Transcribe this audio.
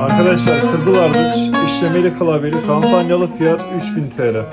Arkadaşlar Kızıl Ardıç işlemeli klavyeli kampanyalı fiyat 3000 TL.